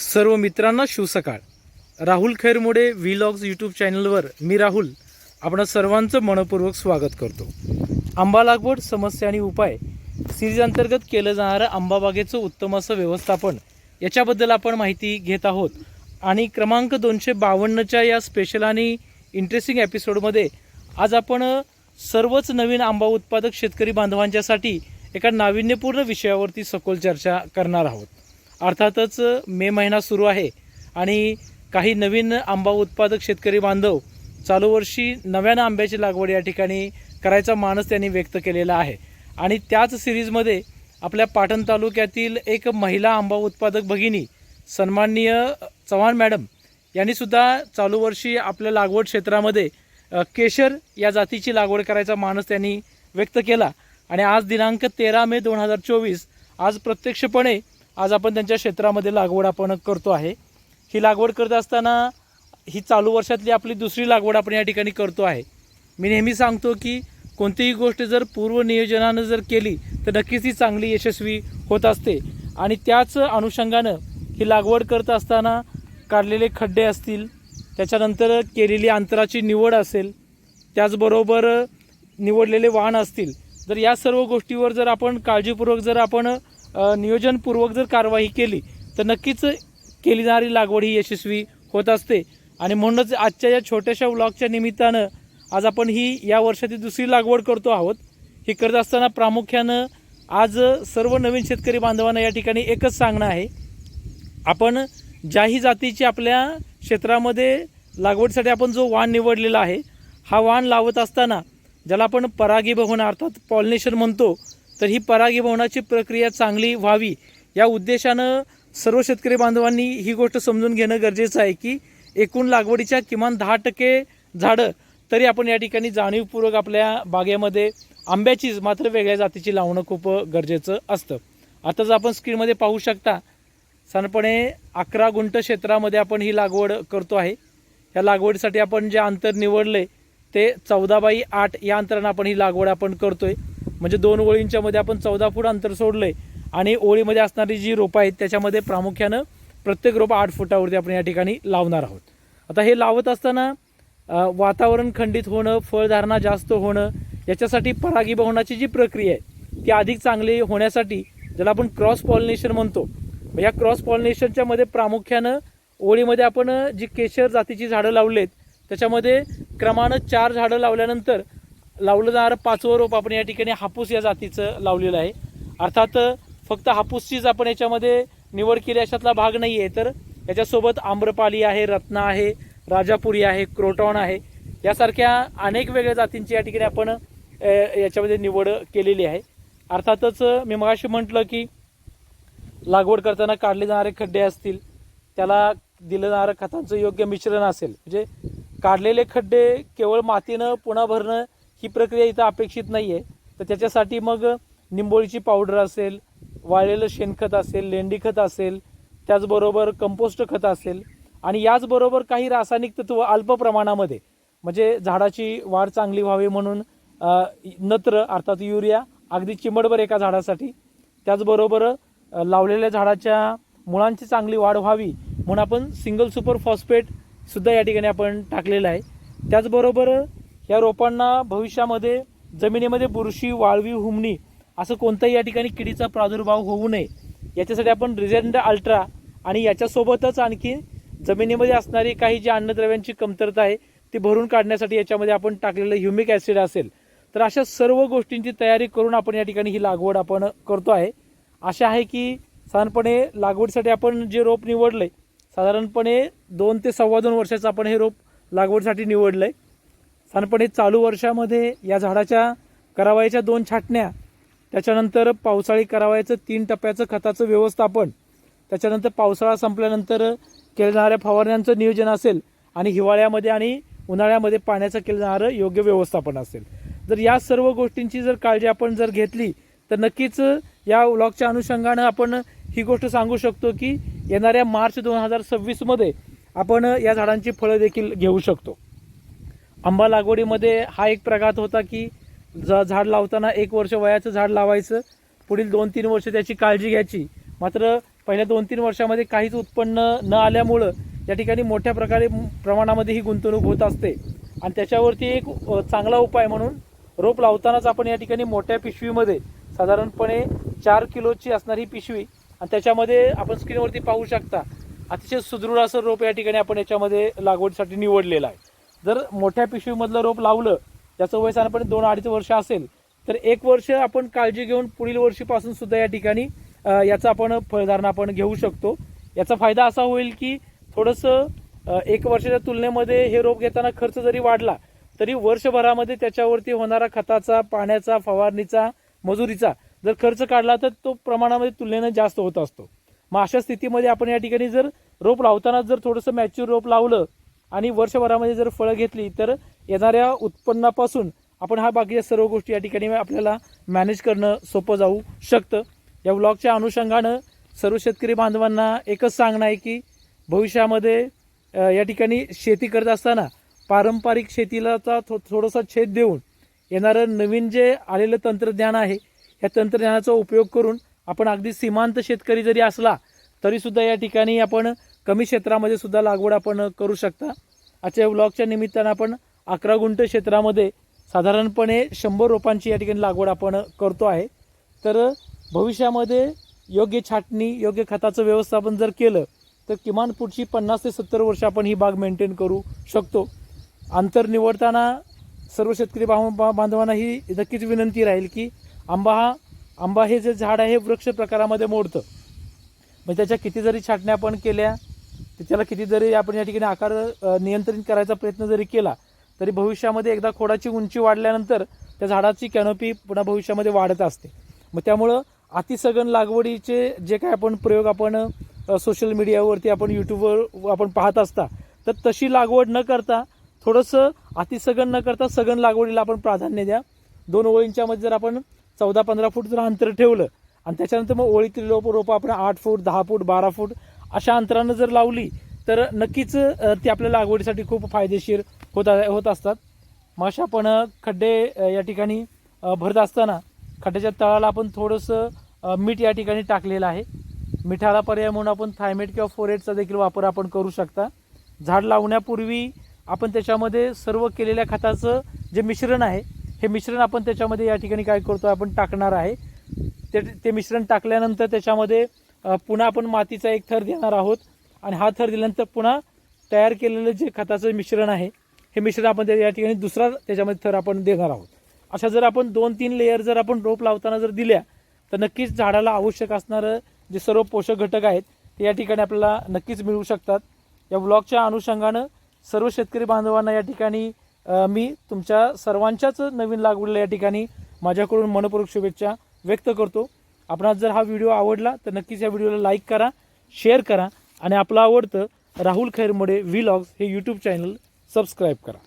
सर्व मित्रांना शिवसकाळ राहुल खैरमोडे व्लॉग्स यूट्यूब चॅनलवर मी राहुल आपण सर्वांचं मनपूर्वक स्वागत करतो. आंबा लागवड समस्या आणि उपाय सिरीज अंतर्गत केलं जाणारं आंबा बागेचं उत्तम असं व्यवस्थापन याच्याबद्दल आपण माहिती घेत आहोत. आणि क्रमांक दोनशे बावन्नच्या या स्पेशल आणि इंटरेस्टिंग एपिसोडमध्ये आज आपण सर्वच नवीन आंबा उत्पादक शेतकरी बांधवांच्यासाठी एका नाविन्यपूर्ण विषयावरती सखोल चर्चा करणार आहोत. अर्थातच मे महिना सुरू आहे आणि काही नवीन आंबा उत्पादक शेतकरी बांधव चालू वर्षी नव्यानं आंब्याची लागवड या ठिकाणी करायचा मानस त्यांनी व्यक्त केलेला आहे. आणि त्याच सिरीजमध्ये आपल्या पाटण तालुक्यातील एक महिला आंबा उत्पादक भगिनी सन्माननीय चव्हाण मॅडम यांनीसुद्धा चालू वर्षी आपल्या लागवड क्षेत्रामध्ये केशर या जातीची लागवड करायचा मानस त्यांनी व्यक्त केला. आणि आज दिनांक तेरा मे दोन हजार चोवीस आज प्रत्यक्षपणे आज आपण त्यांच्या क्षेत्रामध्ये लागवड आपण करतो आहे. ही लागवड करत असताना ही चालू वर्षातली आपली दुसरी लागवड आपण या ठिकाणी करतो आहे. मी नेहमी सांगतो की कोणतीही गोष्ट जर पूर्व नियोजनानं जर केली तर नक्कीच ती चांगली यशस्वी होत असते. आणि त्याच अनुषंगानं ही लागवड करत असताना काढलेले खड्डे असतील त्याच्यानंतर केलेली अंतराची निवड असेल त्याचबरोबर निवडलेले वाहन असतील जर या सर्व गोष्टीवर जर आपण काळजीपूर्वक जर आपण नियोजनपूर्वक जर कारवाई केली तर नक्कीच केली जाणारी लागवड ही यशस्वी होत असते. आणि म्हणूनच आजच्या या छोट्याशा व्लॉगच्या निमित्तानं आज आपण ही या वर्षाची दुसरी लागवड करतो आहोत. ही करत असताना प्रामुख्यानं आज सर्व नवीन शेतकरी बांधवांना या ठिकाणी एकच सांगणं आहे. आपण ज्याही जातीची आपल्या क्षेत्रामध्ये लागवडीसाठी आपण जो वाण निवडलेला आहे हा वाण लावत असताना ज्याला आपण परागीभवन अर्थात पॉलिनेशन म्हणतो तर ही परागीभवनाची प्रक्रिया चांगली व्हावी या उद्देशानं सर्व शेतकरी बांधवांनी ही गोष्ट समजून घेणं गरजेचं आहे की एकूण लागवडीच्या किमान दहा टक्के झाडं तरी आपण या ठिकाणी जाणीवपूर्वक आपल्या बागेमध्ये आंब्याचीच मात्र वेगळ्या जातीची लावणं खूप गरजेचं असतं. आताच आपण स्क्रीनमध्ये पाहू शकता साधारणपणे अकरा गुंठ क्षेत्रामध्ये आपण ही लागवड करतो आहे. या लागवडीसाठी आपण जे अंतर निवडले ते चौदा बाई आठ या अंतरानं आपण ही लागवड आपण करतो आहे म्हणजे दोन ओळींच्या मध्ये आपण चौदा फूट अंतर सोडलंय आणि ओळीमध्ये असणारी जी रोपं आहेत त्याच्यामध्ये प्रामुख्यानं प्रत्येक रोपं आठ फुटावरती आपण या ठिकाणी लावणार आहोत. आता हे लावत असताना वातावरण खंडित होणं फळधारणा जास्त होणं याच्यासाठी परागीभवनाची जी प्रक्रिया आहे ती अधिक चांगली होण्यासाठी ज्याला आपण क्रॉस पॉलिनेशन म्हणतो मग या क्रॉस पॉलिनेशनच्या मध्ये प्रामुख्यानं ओळीमध्ये आपण जी केशर जातीची झाडं लावलेत त्याच्यामध्ये क्रमानं चार झाडं लावल्यानंतर लावलं जाणारं पाचवं रोप आपण या ठिकाणी हापूस या जातीचं लावलेलं आहे. अर्थात फक्त हापूसचीच आपण याच्यामध्ये निवड केली अशातला भाग नाही आहे तर याच्यासोबत आम्रपाली आहे रत्ना आहे राजापुरी आहे क्रोटॉन आहे. यासारख्या अनेक वेगळ्या जातींची या ठिकाणी आपण याच्यामध्ये निवड केलेली आहे. अर्थातच मी मगाशी म्हटलं की लागवड करताना काढले जाणारे खड्डे असतील त्याला दिलं जाणारं खतांचं योग्य मिश्रण असेल. म्हणजे काढलेले खड्डे केवळ मातीनं पुन्हा भरणं ही प्रक्रिया इथं अपेक्षित नाही आहे तर त्याच्यासाठी मग निंबोळीची पावडर असेल वाळलेलं शेणखत असेल लेंडी खत असेल त्याचबरोबर कंपोस्ट खत असेल आणि याचबरोबर काही रासायनिक तत्व अल्प प्रमाणामध्ये म्हणजे झाडाची वाढ चांगली व्हावी म्हणून नत्र अर्थात युरिया अगदी चिमडभर एका झाडासाठी त्याचबरोबर लावलेल्या झाडाच्या मुळांची चांगली वाढ व्हावी म्हणून आपण सिंगल सुपर फॉस्फेट सुद्धा या ठिकाणी आपण टाकलेलं आहे. त्याचबरोबर या रोपांना भविष्यामध्ये जमिनीमध्ये बुरशी वाळवी हुमणी असं कोणताही या ठिकाणी किडीचा प्रादुर्भाव होऊ नये. याच्यासाठी आपण रिझेंड अल्ट्रा आणि याच्यासोबतच आणखी जमिनीमध्ये असणारी काही जी अन्नद्रव्यांची कमतरता आहे ती भरून काढण्यासाठी याच्यामध्ये आपण टाकलेलं ह्युमिक ॲसिड असेल. तर अशा सर्व गोष्टींची तयारी करून आपण या ठिकाणी ही लागवड आपण करतो आहे. आशा आहे की साधारणपणे लागवडीसाठी आपण जे रोप निवडलं आहे साधारणपणे दोन ते सव्वा दोन वर्षाचं आपण हे रोप लागवडीसाठी निवडलं आहे साधारणपणे चालू वर्षामध्ये या झाडाच्या करावयाच्या दोन छाटण्या त्याच्यानंतर पावसाळी करावयाचं तीन टप्प्याचं खताचं व्यवस्थापन त्याच्यानंतर पावसाळा संपल्यानंतर केल्या जाणाऱ्या फवारण्यांचं नियोजन असेल आणि हिवाळ्यामध्ये आणि उन्हाळ्यामध्ये पाण्याचं केलं जाणारं योग्य व्यवस्थापन असेल. जर या सर्व गोष्टींची जर काळजी आपण जर घेतली तर नक्कीच या व्लॉगच्या अनुषंगानं आपण ही गोष्ट सांगू शकतो की येणाऱ्या मार्च दोन हजार सव्वीसमध्ये आपण या झाडांची फळं देखील घेऊ शकतो. आंबा लागवडीमध्ये हा एक प्रघात होता की ज झाड लावताना एक वर्ष वयाचं झाड लावायचं पुढील दोन तीन वर्ष त्याची काळजी घ्यायची. मात्र पहिल्या दोन तीन वर्षामध्ये काहीच उत्पन्न न आल्यामुळं या ठिकाणी मोठ्या प्रकारे प्रमाणामध्ये ही गुंतवणूक होत असते. आणि त्याच्यावरती एक चांगला उपाय म्हणून रोप लावतानाच आपण या ठिकाणी मोठ्या पिशवीमध्ये साधारणपणे चार किलोची असणारी पिशवी आणि त्याच्यामध्ये आपण स्क्रीनवरती पाहू शकता. अतिशय सुदृढ असं रोप या ठिकाणी आपण याच्यामध्ये लागवडीसाठी निवडलेलं आहे. जर मोठ्या पिशवीमधलं रोप लावलं त्याचं वय साधारणपणे दोन अडीच वर्ष असेल तर एक वर्ष आपण काळजी घेऊन पुढील वर्षीपासून सुद्धा या ठिकाणी याचं आपण फळधारणा आपण घेऊ शकतो. याचा फायदा असा होईल की थोडंसं एक वर्षाच्या तुलनेमध्ये हे रोप घेताना खर्च जरी वाढला तरी वर्षभरामध्ये त्याच्यावरती होणारा खताचा पाण्याचा फवारणीचा मजुरीचा जर खर्च काढला तर तो प्रमाणामध्ये तुलनेनं जास्त होत असतो. मग अशा स्थितीमध्ये आपण या ठिकाणी जर रोप लावताना जर थोडंसं मॅच्युअर रोप लावलं आणि वर्षभरामध्ये जर फळं घेतली तर येणाऱ्या उत्पन्नापासून आपण हा बाकीच्या सर्व गोष्टी या ठिकाणी आपल्याला मॅनेज करणं सोपं जाऊ शकतं. या ब्लॉगच्या अनुषंगानं सर्व शेतकरी बांधवांना एकच सांगणं आहे की भविष्यामध्ये या ठिकाणी शेती करत असताना पारंपरिक शेतीला थो थोडासा छेद देऊन येणारं नवीन जे आलेलं तंत्रज्ञान आहे या तंत्रज्ञानाचा उपयोग करून आपण अगदी सीमांत शेतकरी जरी असला तरीसुद्धा या ठिकाणी आपण कमी क्षेत्रामध्ये सुद्धा लागवड आपण करू शकता. आजच्या ब्लॉगच्या निमित्तानं आपण अकरा गुंठ क्षेत्रामध्ये साधारणपणे शंभर रोपांची या ठिकाणी लागवड आपण करतो आहे. तर भविष्यामध्ये योग्य छाटणी योग्य खताचं व्यवस्थापन जर केलं तर किमान पुढची पन्नास ते सत्तर वर्ष आपण ही बाग मेंटेन करू शकतो. अंतर निवडताना सर्व शेतकरी बा- बांधवांना ही नक्कीच विनंती राहील की आंबा हा आंबा हे जे झाड आहे वृक्ष प्रकारामध्ये मोडतं. मग त्याच्या किती जरी छाटण्या आपण केल्या त्याला किती जरी आपण या ठिकाणी आकार नियंत्रित करायचा प्रयत्न जरी केला तरी भविष्यामध्ये एकदा खोडाची उंची वाढल्यानंतर त्या झाडाची कॅनोपी पुन्हा भविष्यामध्ये वाढत असते. मग त्यामुळं अतिसघन लागवडीचे जे काय आपण प्रयोग आपण सोशल मीडियावरती आपण यूट्यूबवर आपण पाहत असता तर तशी लागवड न करता थोडंसं अतिसघन न करता सघन लागवडीला आपण प्राधान्य द्या. दोन ओळींच्यामध्ये जर आपण चौदा पंधरा फूट जर अंतर ठेवलं आणि त्याच्यानंतर मग ओळीतील रोप रोपं आपण आठ फूट दहा फूट बारा फूट अशा अंतरानं जर लावली तर नक्कीच ती आपल्या लागवडीसाठी खूप फायदेशीर होत होत असतात. मग खड्डे या ठिकाणी भरत असताना खड्ड्याच्या तळाला आपण थोडंसं मीठ या ठिकाणी टाकलेलं आहे. मिठाला पर्याय म्हणून आपण थायमेट किंवा फोरेटचा देखील वापर आपण करू शकता. झाड लावण्यापूर्वी आपण त्याच्यामध्ये सर्व केलेल्या खताचं जे मिश्रण आहे हे मिश्रण आपण त्याच्यामध्ये या ठिकाणी काय करतो आपण टाकणार आहे. ते ते मिश्रण टाकल्यानंतर त्याच्यामध्ये पुन्हा आपण मातीचा एक थर देणार आहोत. आणि हा थर दिल्यानंतर पुन्हा तयार केलेलं जे खताचं मिश्रण आहे हे मिश्रण आपण त्या या ठिकाणी दुसरा त्याच्यामध्ये थर आपण देणार आहोत. अशा जर आपण दोन तीन लेयर जर आपण रोप लावताना जर दिल्या तर नक्कीच झाडाला आवश्यक असणारं जे सर्व पोषक घटक आहेत ते या ठिकाणी आपल्याला नक्कीच मिळू शकतात. या ब्लॉगच्या अनुषंगानं सर्व शेतकरी बांधवांना या ठिकाणी मी तुमच्या सर्वांच्याच नवीन लागवडीला या ठिकाणी माझ्याकडून मनपूर्वक शुभेच्छा. व्यक्त करतो. आपणास जर हा व्हिडिओ आवडला तर नक्कीच या व्हिडिओला लाईक करा शेअर करा आणि आपलं आवडतं राहुल खैरमोडे व्हिलॉग्स हे यूट्यूब चॅनल सबस्क्राईब करा.